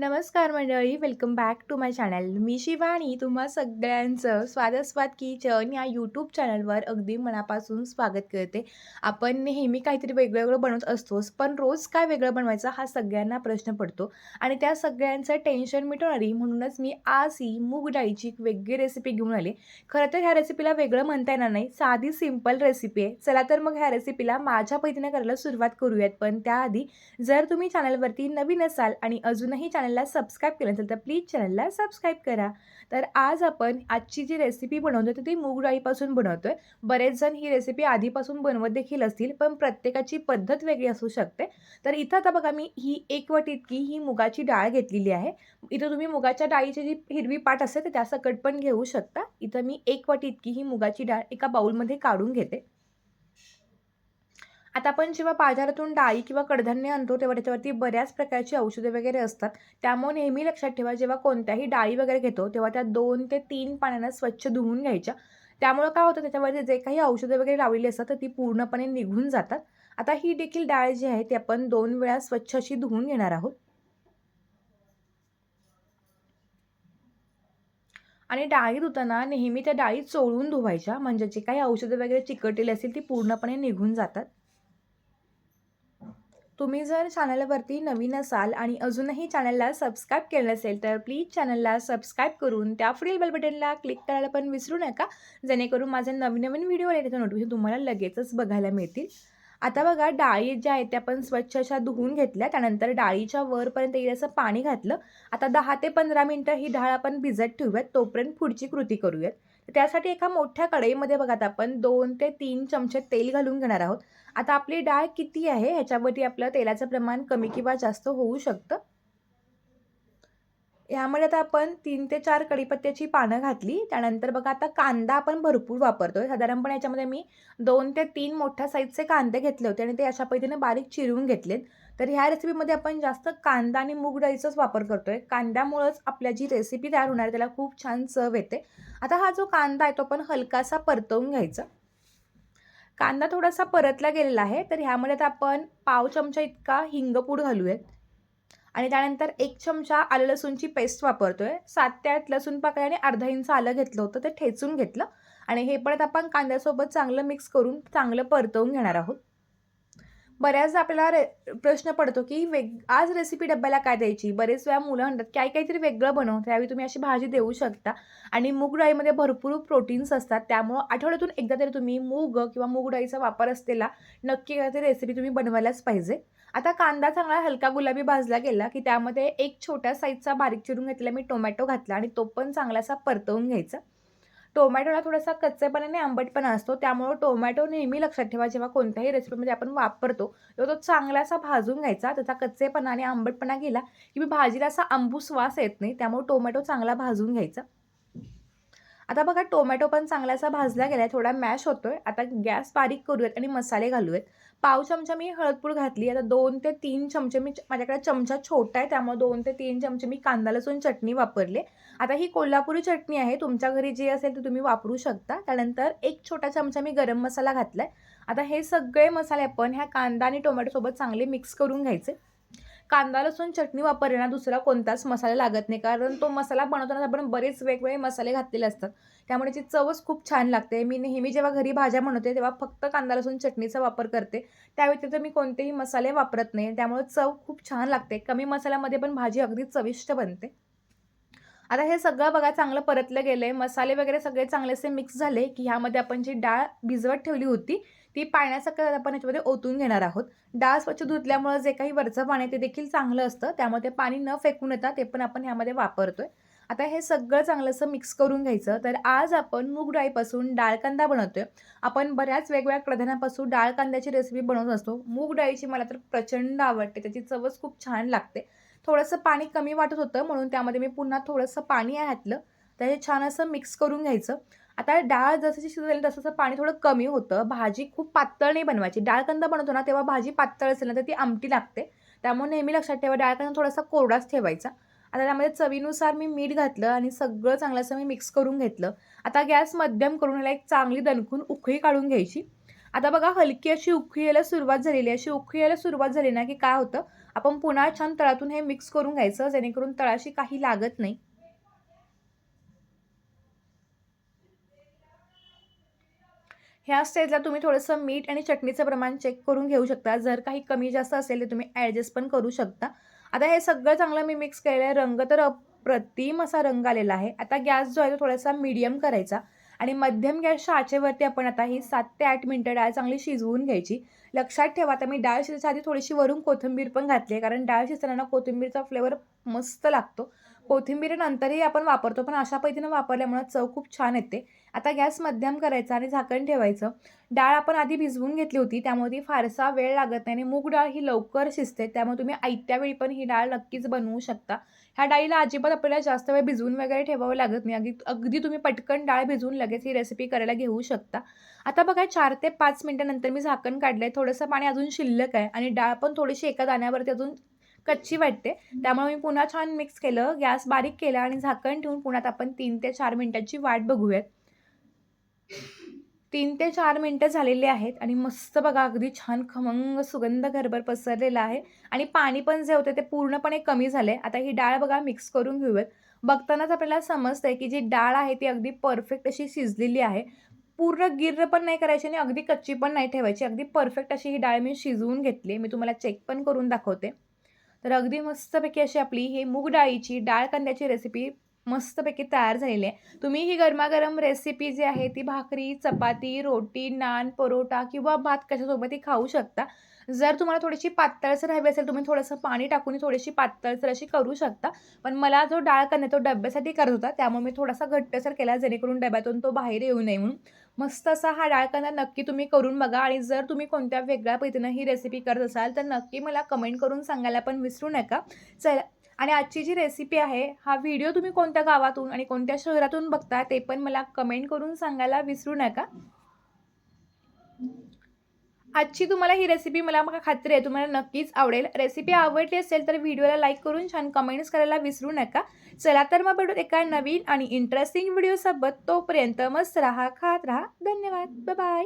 नमस्कार मंडळी welcome back to my channel मी शिवानी तुम्हा सगळ्यांचं स्वादस्वाद किचन या यूट्यूब चॅनलवर अगदी मनापासून स्वागत करते. आपण नेहमी काहीतरी वेगळं वेगळं बनवत असतोच पण रोज काय वेगळं बनवायचं हा सगळ्यांना प्रश्न पडतो. आणि त्या सगळ्यांचं टेन्शन मिटवणारी म्हणूनच मी आज ही मूग डाळीची एक वेगळी रेसिपी घेऊन आले. खरं तर ह्या रेसिपीला वेगळं म्हणता येणार नाही साधी सिंपल रेसिपी आहे. चला तर मग ह्या रेसिपीला माझ्या पद्धतीने करायला सुरुवात करूयात. पण त्याआधी जर तुम्ही चॅनलवरती नवीन असाल आणि अजूनही चॅनल चॅनलला सबस्क्राईब केलं नसेल तर प्लीज चॅनलला सबस्क्राईब करा. तर आज आपण आजची जी रेसिपी बनवतो तर ती मूग डाळीपासून बनवतो आहे बरेच जण ही रेसिपी आधीपासून बनवत देखील असतील पण प्रत्येकाची पद्धत वेगळी असू शकते. तर इथं आता बघा मी ही एक वट इतकी ही मुगाची डाळ घेतलेली आहे. इथं तुम्ही मुगाच्या डाळीची जी हिरवी पाट असते तर त्यासकट पण घेऊ शकता. इथं मी एक वट इतकी ही मुगाची डाळ एका बाउलमध्ये काढून घेते. आता आपण जेव्हा बाजारातून डाळी किंवा कडधान्य आणतो तेव्हा त्याच्यावरती बऱ्याच प्रकारची औषधे वगैरे असतात. त्यामुळे नेहमी लक्षात ठेवा जेव्हा कोणत्याही डाळी वगैरे घेतो तेव्हा त्या दोन ते तीन पाण्यानं स्वच्छ धुवून घ्यायच्या. त्यामुळं काय होतं त्याच्यावरती जे काही औषधं वगैरे लावलेली असतात तर ती पूर्णपणे निघून जातात. आता ही देखील डाळ जी आहे ती आपण दोन वेळा स्वच्छ अशी धुवून घेणार आहोत. आणि डाळी धुताना नेहमी त्या डाळी चोळून धुवायच्या. म्हणजे जे काही औषधं वगैरे चिकटलेली असतील ती पूर्णपणे निघून जातात. तुम्ही जर चॅनलवरती नवीन असाल आणि अजूनही चॅनलला सबस्क्राईब केलं नसेल तर प्लीज चॅनलला सबस्क्राईब करून त्या पुढील बेल बटनला क्लिक करायला पण विसरू नका जेणेकरून माझे नवीन नवीन व्हिडिओ आले त्याचं नोटिफिकेशन तुम्हाला लगेचच बघायला मिळतील. आता बघा डाळी ज्या आहेत त्या आपण स्वच्छ अशा धुवून घेतल्या त्यानंतर डाळीच्या वरपर्यंत येईल असं पाणी घातलं. आता दहा ते पंधरा मिनटं ही डाळ आपण भिजत ठेवूयात तोपर्यंत पुढची कृती करूयात. त्यासाठी एका मोठ्या कढईमध्ये बघा आपण दोन ते तीन चमचे तेल घालून घेणार आहोत. आता आपली डाळ किती आहे? ह्याच्यावरती आपलं तेलाचं प्रमाण कमी किंवा जास्त होऊ शकतं. यामध्ये आता आपण तीन ते चार कढीपत्त्याची पानं घातली. त्यानंतर बघा आता कांदा आपण भरपूर वापरतोय. साधारणपणे याच्यामध्ये मी दोन ते तीन मोठ्या साईजचे कांदे घेतले होते आणि ते अशा पद्धतीने बारीक चिरून घेतलेत. तर ह्या रेसिपीमध्ये आपण जास्त कांदा आणि मूग डाळीचाच वापर करतोय. कांद्यामुळंच आपल्या जी रेसिपी तयार होणार त्याला खूप छान चव येते. आता हा जो कांदा आहे तो आपण हलकासा परतवून घ्यायचा. कांदा थोडासा परतला गेलेला आहे तर ह्यामध्ये आता आपण पाव चमचा इतका हिंगपूड घालूयात. आणि त्यानंतर एक चमचा आलं लसूणची पेस्ट वापरतोय. सात ते आठ लसूण पाकळ्या आणि अर्धा इंच आलं घेतलं होतं ते ठेचून घेतलं. आणि हे पण आपण कांद्यासोबत चांगलं मिक्स करून चांगलं परतवून घेणार आहोत. बऱ्याचदा आपल्याला रे प्रश्न पडतो की वेग आज रेसिपी डब्याला काय द्यायची? बरेच वेळा मुलं म्हणतात काय काहीतरी वेगळं बनव त्यावेळी तुम्ही अशी भाजी देऊ शकता. आणि मूग डाळीमध्ये भरपूर प्रोटीन्स असतात त्यामुळं आठवड्यातून एकदा तरी तुम्ही मूग किंवा मूग डाळीचा वापर असलेला नक्की काहीतरी रेसिपी तुम्ही बनवायलाच पाहिजे. आता कांदा चांगला हलका गुलाबी भाजला गेला की त्यामध्ये एक छोट्या साईजचा बारीक चिरून घेतलेला मी टोमॅटो घातला आणि तो पण चांगलासा परतवून घ्यायचा. टोमॅटोला थोडासा कच्चेपणाने आंबटपणा असतो. त्यामुळं टोमॅटो नेहमी लक्षात ठेवा जेव्हा कोणत्याही रेसिपीमध्ये आपण वापरतो. तेव्हा तो चांगलासा भाजून घ्यायचा. त्याचा कच्चेपणा आणि आंबटपणा गेला की मी भाजीला असा आंबू स्वास येत नाही. त्यामुळे टोमॅटो चांगला भाजून घ्यायचा. आता बघा टोमॅटो पण चांगलासा भाजला गेला आहे थोडा मॅश होतोय. आता गॅस बारीक करूयात आणि मसाले घालूयात. पाव चमचा मी हळदपूड घातली. आता दोन ते तीन चमचे मी माझ्याकडे चमचा छोटा आहे त्यामुळे दोन ते तीन चमचे मी कांदा लसूण चटणी वापरले. आता ही कोल्हापुरी चटणी आहे तुमच्या घरी जी असेल ते तुम्ही वापरू शकता. त्यानंतर एक छोटा चमचा मी गरम मसाला घातला आहे आता हे सगळे मसाले आपण ह्या कांदा आणि टोमॅटोसोबत चांगले मिक्स करून घ्यायचे. कांदा लसूण चटणी वापरताना दुसरा कोणताच मसाला लागत नाही. कारण तो मसाला बनवताना आपण बरेच वेगवेगळे मसाले घातलेले असतात. त्यामुळे ती चवच खूप छान लागते. मी नेहमी जेव्हा घरी भाज्या बनवते तेव्हा फक्त कांदा लसूण चटणीचा वापर करते. त्याव्यतिरिक्त मी कोणतेही मसाले वापरत नाही. त्यामुळे चव खूप छान लागते. कमी मसाल्यामध्ये पण भाजी अगदी चविष्ट बनते. आता हे सगळं बघा चांगलं परतलं गेलं आहे मसाले वगैरे सगळे चांगलेसे मिक्स झाले की ह्यामध्ये आपण जी डाळ भिजवत ठेवली होती ती पाण्यासकट आपण याच्यामध्ये ओतून घेणार आहोत. डाळ स्वच्छ धुतल्यामुळं जे काही वरचं पाणी ते देखील चांगलं असतं. त्यामुळे ते पाणी न फेकून येतं ते पण आपण ह्यामध्ये वापरतोय. आता हे सगळं चांगलं असं मिक्स करून घ्यायचं. तर आज आपण मूग डाळीपासून डाळ कांदा बनवतोय. आपण बऱ्याच वेगवेगळ्या कडधान्यापासून डाळ कांद्याची रेसिपी बनवत असतो. मूग डाळीची मला तर प्रचंड आवडते. त्याची चवच खूप छान लागते. थोडंसं पाणी कमी वाटत होतं. म्हणून त्यामध्ये मी पुन्हा थोडंसं पाणी घातलं तर छान असं मिक्स करून घ्यायचं. आता डाळ जसं शिजवली तसं तसं पाणी थोडं कमी होतं. भाजी खूप पातळ नाही बनवायची. डाळ कांदा बनवतो ना तेव्हा भाजी पातळ असेल ना तर ती आमटी लागते. त्यामुळे नेहमी लक्षात ठेवा डाळ कांदा थोडासा कोरडाच ठेवायचा. आता त्यामध्ये चवीनुसार मी मीठ घातलं आणि सगळं चांगलं असं मी मिक्स करून घेतलं. आता गॅस मध्यम करून याला एक चांगली दणकून उखळी काढून घ्यायची. आता बघा हलकी अशी उखळी यायला सुरुवात झालेली अशी उखळी यायला सुरुवात झाली ना की काय होतं? आपण पुन्हा छान तळातून हे मिक्स करून घ्यायचं जेणेकरून तळाशी काही लागत नाही. ह्या स्टेजला तुम्ही थोडंसं मीठ आणि चटणीचं प्रमाण चेक करून घेऊ शकता. जर काही कमी जास्त असेल तर तुम्ही ॲडजस्ट पण करू शकता. आता हे सगळं चांगलं मी मिक्स केलेलं आहे रंग तर अप्रतिम असा रंग आलेला आहे. आता गॅस जो आहे तो थोडासा मीडियम करायचा आणि मध्यम गॅसच्या आचेवरती आपण आता ही सात ते आठ मिनटं डाळ चांगली शिजवून घ्यायची. लक्षात ठेवा आता मी डाळ शिजायच्या आधी थोडीशी वरून कोथिंबीर पण घातली आहे. कारण डाळ शिजताना कोथिंबीरचा फ्लेवर मस्त लागतो. कोथिंबीर नंतरही आपण वापरतो पण अशा पद्धतीनं वापरल्यामुळे चव खूप छान येते. आता गॅस मध्यम करायचा आणि झाकण ठेवायचं. डाळ आपण आधी भिजवून घेतली होती त्यामुळे ती फारसा वेळ लागत नाही आणि मूग डाळ ही लवकर शिजते त्यामुळे तुम्ही आयत्या वेळी पण ही डाळ नक्कीच बनवू शकता. ह्या डाळीला अजिबात आपल्याला जास्त वेळ भिजवून वगैरे ठेवावं लागत नाही. अगदी अगदी तुम्ही पटकन डाळ भिजवून लगेच ही रेसिपी करायला घेऊ शकता. आता बघा चार ते पाच मिनटानंतर मी झाकण काढलं आहे थोडंसं पाणी अजून शिल्लक आहे आणि डाळ पण थोडीशी एका दाण्यावरती अजून कच्ची वाटते. त्यामुळे मी पुन्हा छान मिक्स केलं. गॅस बारीक केला आणि झाकण ठेवून पुन्हा आपण तीन ते चार मिनटाची वाट बघूयात. तीन ते चार मिनटं झालेली आहेत आणि मस्त बघा अगदी छान खमंग सुगंध घरभर पसरलेला आहे. आणि पाणी पण जे होते ते पूर्णपणे कमी झाले आता ही डाळ बघा मिक्स करून घेऊयात. बघतानाच आपल्याला समजतंय की जी डाळ आहे ती अगदी परफेक्ट अशी शिजलेली आहे. पूर्ण गिर्र पण नाही करायची आणि अगदी कच्ची पण नाही ठेवायची. अगदी परफेक्ट अशी ही डाळ मी शिजवून घेतली मी तुम्हाला चेक पण करून दाखवते. तर अगदी मस्तपैकी अशी आपली ही मूग डाळीची डाळ कांद्याची रेसिपी मस्तपैकी तयार झालेली आहे. तुम्ही ही गरमागरम रेसिपी जी आहे ती भाकरी चपाती रोटी नान परोटा किंवा भात कशासोबतही खाऊ शकता. जर तुम्हाला थोडीशी पातळसर हवी असेल तुम्ही थोडंसं पाणी टाकून थोडीशी पातळसर अशी करू शकता. पण मला जो डाळ कांदा तो डब्यासाठी करत होता. त्यामुळे मी थोडासा घट्टसर केला जेणेकरून डब्यातून तो बाहेर येऊ नये म्हणून. मस्त असा हा डाळ कांदा नक्की तुम्ही करून बघा आणि जर तुम्ही कोणत्या वेगळ्या पद्धतीनं ही रेसिपी करत असाल तर नक्की मला कमेंट करून सांगायला पण विसरू नका. चला आणि आजची जी रेसिपी आहे हा व्हिडिओ तुम्ही कोणत्या गावातून आणि कोणत्या शहरातून बघता ते पण मला कमेंट करून सांगायला विसरू नका. आजची तुम्हाला ही रेसिपी मला मला खात्री आहे तुम्हाला नक्कीच आवडेल. रेसिपी आवडली असेल तर व्हिडिओला लाईक करून छान कमेंट्स करायला विसरू नका. चला तर मग भेटू एका नवीन आणि इंटरेस्टिंग व्हिडिओसोबत तोपर्यंत मस्त राहा खात राहा. धन्यवाद. बाय